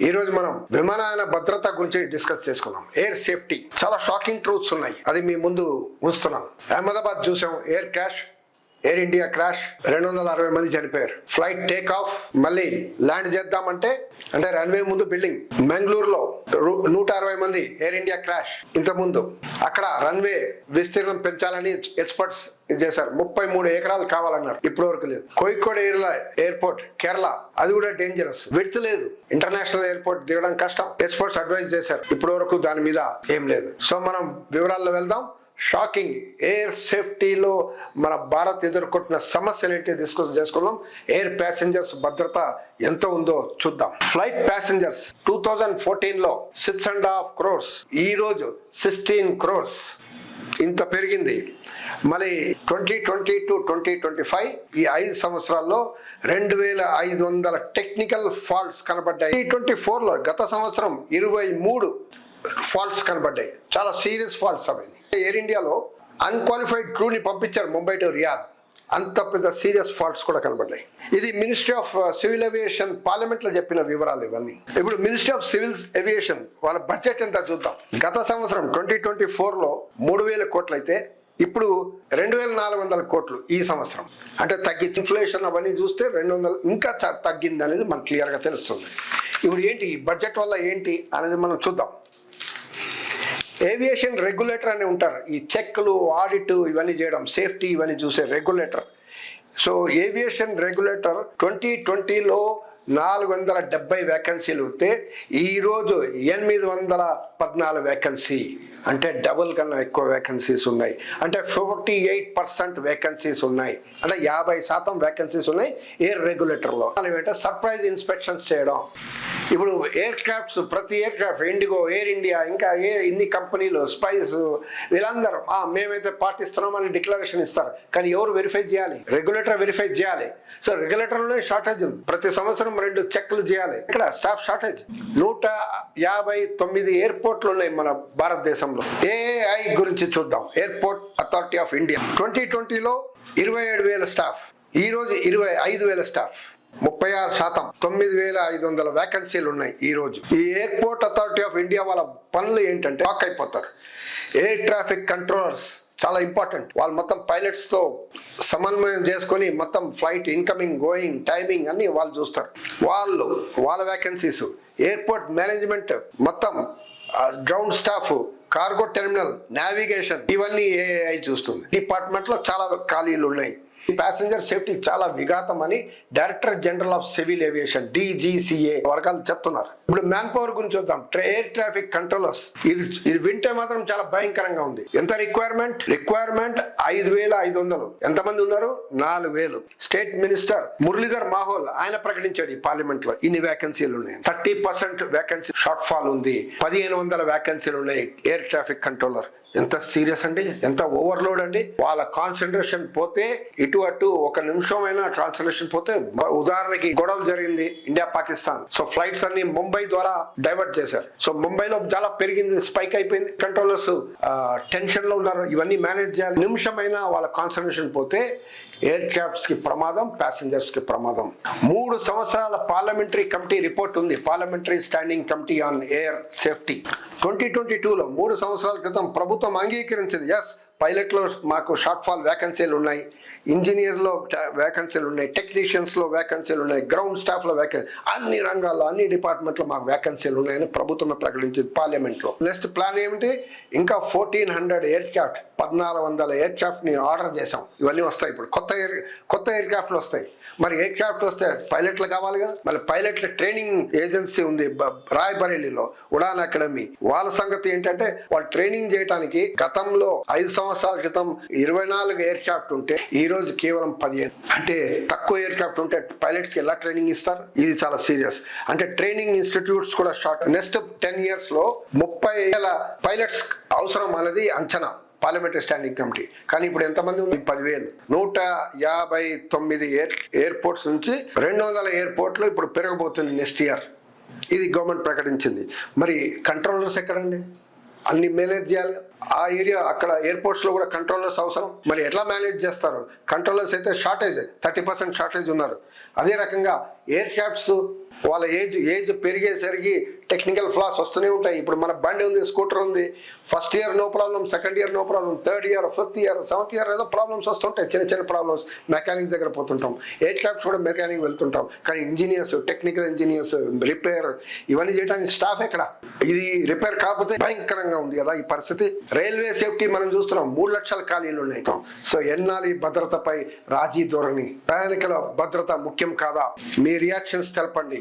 ఈ రోజు మనం విమానయాన భద్రత గురించి డిస్కస్ చేసుకున్నాం. Air safety. చాలా షాకింగ్ ట్రూత్స్ ఉన్నాయి. అది మీ ముందు ఉంచుతున్నాం అహ్మదాబాద్ చూసాం. Air crash. Air India crash రెండు వందల అరవై మంది చనిపోయారు. ఫ్లైట్ టేక్ ఆఫ్ మళ్ళీ ల్యాండ్ చేద్దామంటే అంటే రన్వే ముందు బిల్డింగ్ మెంగళూరులో నూట అరవై మంది ఎయిర్ ఇండియా క్రాష్ ఇంత ముందు అక్కడ రన్వే విస్తీర్ణం పెంచాలని ఎక్స్పర్ట్స్ ఇది చేశారు. ముప్పై మూడు ఎకరాలు కావాలన్నారు. ఇప్పటి వరకు లేదు కోయికోడ్ ఎయిర్ ఎయిర్పోర్ట్ కేరళ అది కూడా డేంజరస్ విడ్త్ లేదు. ఇంటర్నేషనల్ ఎయిర్పోర్ట్ దిగడం కష్టం. ఎక్స్పర్ట్స్ అడ్వైజ్ చేశారు. ఇప్పటి వరకు దాని మీద ఏం లేదు. సో మనం వివరాల్లో వెళ్దాం. షాకింగ్ ఎయిర్ సేఫ్టీలో మన భారత్ ఎదుర్కొంటున్న సమస్యలు ఏంటి డిస్కస్ చేసుకుందాం. ఎయిర్ ప్యాసింజర్స్ భద్రత ఎంత ఉందో చూద్దాం. ఫ్లైట్ ప్యాసింజర్స్ టూ థౌజండ్ ఫోర్టీన్లో సిక్స్ అండ్ హాఫ్ క్రోర్స్ ఈ రోజు సిక్స్టీన్ క్రోర్స్. ఇంత పెరిగింది. మళ్ళీ twenty twenty to twenty twenty five ఈ ఐదు సంవత్సరాల్లో రెండు వేల ఐదు వందల టెక్నికల్ ఫాల్ట్స్ కనబడ్డాయి. ట్వంటీ ఫోర్లో గత సంవత్సరం ఇరవై మూడు ఫాల్ట్స్ కనబడ్డాయి. చాలా సీరియస్ ఫాల్ట్స్ అవి. ఎయిర్ ఇండియాలో అన్క్వాలిఫైడ్ క్రూని పంపించారు ముంబై టు రియాద్ అంత పెద్ద సీరియస్ ఫాల్ట్స్ కూడా కనబడ్డాయి. ఇది మినిస్ట్రీ ఆఫ్ సివిల్ ఏవియేషన్ పార్లమెంట్లో చెప్పిన వివరాలు ఇవన్నీ. ఇప్పుడు మినిస్ట్రీ ఆఫ్ సివిల్ ఏవియేషన్ వాళ్ళ బడ్జెట్ ఎంత చూద్దాం. గత సంవత్సరం ట్వంటీ ట్వంటీ ఫోర్లో మూడు వేల కోట్లు అయితే ఇప్పుడు రెండు వేల నాలుగు వందల కోట్లు ఈ సంవత్సరం. అంటే తగ్గి ఇన్ఫ్లేషన్ అవన్నీ చూస్తే రెండు వందలు ఇంకా తగ్గింది అనేది మనకు క్లియర్గా తెలుస్తుంది. ఇప్పుడు ఏంటి ఈ బడ్జెట్ వల్ల ఏంటి అనేది మనం చూద్దాం. ఏవియేషన్ రెగ్యులేటర్ అని ఉంటారు. ఈ చెక్లు ఆడిట్ ఇవన్నీ చేయడం సేఫ్టీ ఇవన్నీ చూసే regulator so aviation regulator twenty ట్వంటీలో నాలుగు వందల డెబ్బై వ్యాకెన్సీలు ఉంటే ఈరోజు ఎనిమిది వందల పద్నాలుగు వ్యాకెన్సీ అంటే డబుల్ కన్నా ఎక్కువ వ్యాకెన్సీస్ ఉన్నాయి. అంటే ఫిఫ్టీ ఎయిట్ పర్సెంట్ వ్యాకెన్సీస్ ఉన్నాయి. అంటే యాభై శాతం వ్యాకెన్సీస్ ఉన్నాయి ఎయిర్ రెగ్యులేటర్లో ఏమంటే సర్ప్రైజ్ ఇన్స్పెక్షన్స్ చేయడం. ఇప్పుడు ఎయిర్ క్రాఫ్ట్స్ ప్రతి aircraft IndiGo air India ఇంకా ఏ ఇన్ని కంపెనీలు స్పైస్ వీళ్ళందరూ మేమైతే పాటిస్తున్నామని డిక్లరేషన్ ఇస్తారు. కానీ ఎవరు వెరిఫై చేయాలి? రెగ్యులేటర్ వెరిఫై చేయాలి. సో రెగ్యులేటర్లోనే షార్టేజ్ ఉంది. ప్రతి సంవత్సరం రెండు చెక్లు చేయాలి. ఇక్కడ స్టాఫ్ షార్టేజ్ నూట యాభై తొమ్మిది ఎయిర్పోర్ట్లు ఉన్నాయి మన భారతదేశంలో. ఏఐ గురించి చూద్దాం. Airport authority of India twenty ట్వంటీలో ఇరవై ఏడు వేల స్టాఫ్ ఈ రోజు ఇరవై ఐదు వేల స్టాఫ్ ముప్పై ఆరు శాతం. తొమ్మిది వేల ఐదు వందల వ్యాకెన్సీలు ఉన్నాయి ఈ రోజు. ఈ ఎయిర్పోర్ట్ అథారిటీ ఆఫ్ ఇండియా వాళ్ళ పనులు ఏంటంటే లాక్ అయిపోతారు. ఎయిర్ ట్రాఫిక్ కంట్రోలర్స్ చాలా ఇంపార్టెంట్ వాళ్ళు మొత్తం పైలట్స్తో సమన్వయం చేసుకొని మొత్తం ఫ్లైట్ ఇన్కమింగ్ గోయింగ్ టైమింగ్ అన్ని వాళ్ళు చూస్తారు. వాళ్ళు వాళ్ళ వ్యాకెన్సీస్ ఎయిర్పోర్ట్ మేనేజ్మెంట్ మొత్తం ground staff cargo terminal navigation ఇవన్నీ ఏఐ చూస్తుంది. డిపార్ట్మెంట్లో చాలా ఖాళీలు ఉన్నాయి. ప్యాసింజర్ సేఫ్టీ చాలా విఘాతం అని director general of civil aviation DGCA వర్గాలు చెప్తున్నారు. ఇప్పుడు మ్యాన్ పవర్ గురించి చూద్దాం. ఎయిర్ ట్రాఫిక్ కంట్రోలర్స్ ఇది ఇది వింటే మాత్రం చాలా భయంకరంగా ఉంది. ఎంత రిక్వైర్మెంట్ రిక్వైర్మెంట్ ఐదు వేల ఐదు వందలు. ఎంతమంది ఉన్నారు? నాలుగు వేలు. స్టేట్ మినిస్టర్ మురళీధర్ మాహోల్ ఆయన ప్రకటించాడు ఈ పార్లమెంట్లో ఇన్ని వ్యాకెన్సీలు ఉన్నాయి. Thirty percent vacancy shortfall ఉంది. పదిహేను వందల వ్యాకెన్సీలు ఉన్నాయి. ఎయిర్ ట్రాఫిక్ కంట్రోలర్ ఎంత సీరియస్ అండి? ఎంత ఓవర్లోడ్ అండి? వాళ్ళ కాన్సన్ట్రేషన్ పోతే ఇటు అటు ఒక నిమిషం అయినా ట్రాన్స్లేషన్ పోతే ఉదాహరణకి గొడవలు జరిగింది ఇండియా పాకిస్తాన్. సో ఫ్లైట్స్ అన్ని ముంబై ద్వారా డైవర్ట్ చేశారు. సో ముంబైలో చాలా పెరిగింది స్పైక్ అయిపోయింది. కంట్రోలర్స్ టెన్షన్లో ఉన్నారు. ఇవన్నీ మేనేజ్ చేయాలి. నిమిషమైనా వాళ్ళ కాన్సన్ట్రేషన్ పోతే ఎయిర్ క్రాఫ్ట్స్కి ప్రమాదం ప్యాసింజర్స్కి ప్రమాదం. మూడు సంవత్సరాల పార్లమెంటరీ కమిటీ రిపోర్ట్ ఉంది. Parliamentary standing committee on air safety twenty twenty టూలో మూడు సంవత్సరాల క్రితం ప్రభుత్వం అంగీకరించింది. ఎస్ పైలట్లో మాకు షార్ట్ ఫాల్ వ్యాకెన్సీలు ఉన్నాయి. ఇంజనీర్లో వ్యాకెన్సీలు ఉన్నాయి. టెక్నీషియన్స్లో వ్యాకెన్సీలు ఉన్నాయి. గ్రౌండ్ స్టాఫ్లో వ్యాకెన్సీ అన్ని రంగాల్లో అన్ని డిపార్ట్మెంట్లో మాకు వ్యాకెన్సీలు ఉన్నాయని ప్రభుత్వం ప్రకటించింది పార్లమెంట్లో. నెక్స్ట్ ప్లాన్ ఏమిటి? ఇంకా ఫోర్టీన్ హండ్రెడ్ ఎయిర్క్రాఫ్ట్ పద్నాలుగు వందల ఎయిర్ క్రాఫ్ట్ని ఆర్డర్ చేసాం ఇవన్నీ వస్తాయి ఇప్పుడు. కొత్త ఎయిర్ కొత్త ఎయిర్ క్రాఫ్ట్లు వస్తాయి. మరి ఎయిర్ క్రాఫ్ట్ వస్తే పైలట్లు కావాలిగా? మళ్ళీ పైలట్ల ట్రైనింగ్ ఏజెన్సీ ఉంది బ- రాయ్బరేలీలో ఉడాన్ అకాడమీ. వాళ్ళ సంగతి ఏంటంటే వాళ్ళు ట్రైనింగ్ చేయడానికి గతంలో ఐదు సంవత్సరాల క్రితం ఇరవై నాలుగు ఎయిర్ క్రాఫ్ట్ ఉంటే ఈ రోజు కేవలం పదిహేను. అంటే తక్కువ ఎయిర్ క్రాఫ్ట్ ఉంటే పైలట్స్కి ఎలా ట్రైనింగ్ ఇస్తారు? ఇది చాలా సీరియస్. అంటే ట్రైనింగ్ ఇన్స్టిట్యూట్స్ కూడా షార్ట్. నెక్స్ట్ టెన్ ఇయర్స్లో ముప్పై వేల పైలట్స్ అవసరం అనేది అంచనా. Parliamentary standing committee. కానీ ఇప్పుడు ఎంతమంది ఉంది పదివేలు. నూట యాభై తొమ్మిది ఎయిర్ ఎయిర్పోర్ట్స్ నుంచి రెండు వందల ఎయిర్పోర్ట్లు ఇప్పుడు పెరగబోతుంది నెక్స్ట్ ఇయర్. ఇది గవర్నమెంట్ ప్రకటించింది. మరి కంట్రోలర్స్ ఎక్కడండి? అన్ని మేనేజ్ చేయాలి ఆ ఏరియా అక్కడ ఎయిర్పోర్ట్స్లో కూడా కంట్రోలర్స్ అవసరం. మరి ఎట్లా మేనేజ్ చేస్తారు? కంట్రోలర్స్ అయితే షార్టేజ్ థర్టీ పర్సెంట్ షార్టేజ్ ఉన్నారు. అదే రకంగా ఎయిర్ క్రాఫ్ట్స్ వాళ్ళ ఏజ్ ఏజ్ పెరిగేసరికి టెక్నికల్ ఫ్లాస్ వస్తూనే ఉంటాయి. ఇప్పుడు మన బండి ఉంది స్కూటర్ ఉంది. First year no problem second year no problem third year fifth year seventh year ఏదో ప్రాబ్లమ్స్ వస్తుంటాయి. చిన్న చిన్న ప్రాబ్లమ్స్ మెకానిక్ దగ్గర పోతుంటాం. ఎయిట్ క్లాబ్స్ కూడా మెకానిక్ వెళ్తుంటాం. కానీ ఇంజనీర్స్ టెక్నికల్ ఇంజనీర్స్ రిపేర్ ఇవన్నీ చేయడానికి స్టాఫ్ ఎక్కడ? ఇది రిపేర్ కాకపోతే భయంకరంగా ఉంది కదా ఈ పరిస్థితి. రైల్వే సేఫ్టీ మనం చూస్తున్నాం. మూడు లక్షల ఖాళీలు ఉన్నాయి. సో ఎన్నాలి భద్రతపై రాజీ ధోరణి? ప్రయాణికుల భద్రత ముఖ్యం కాదా? మీ రియాక్షన్స్ తెలపండి.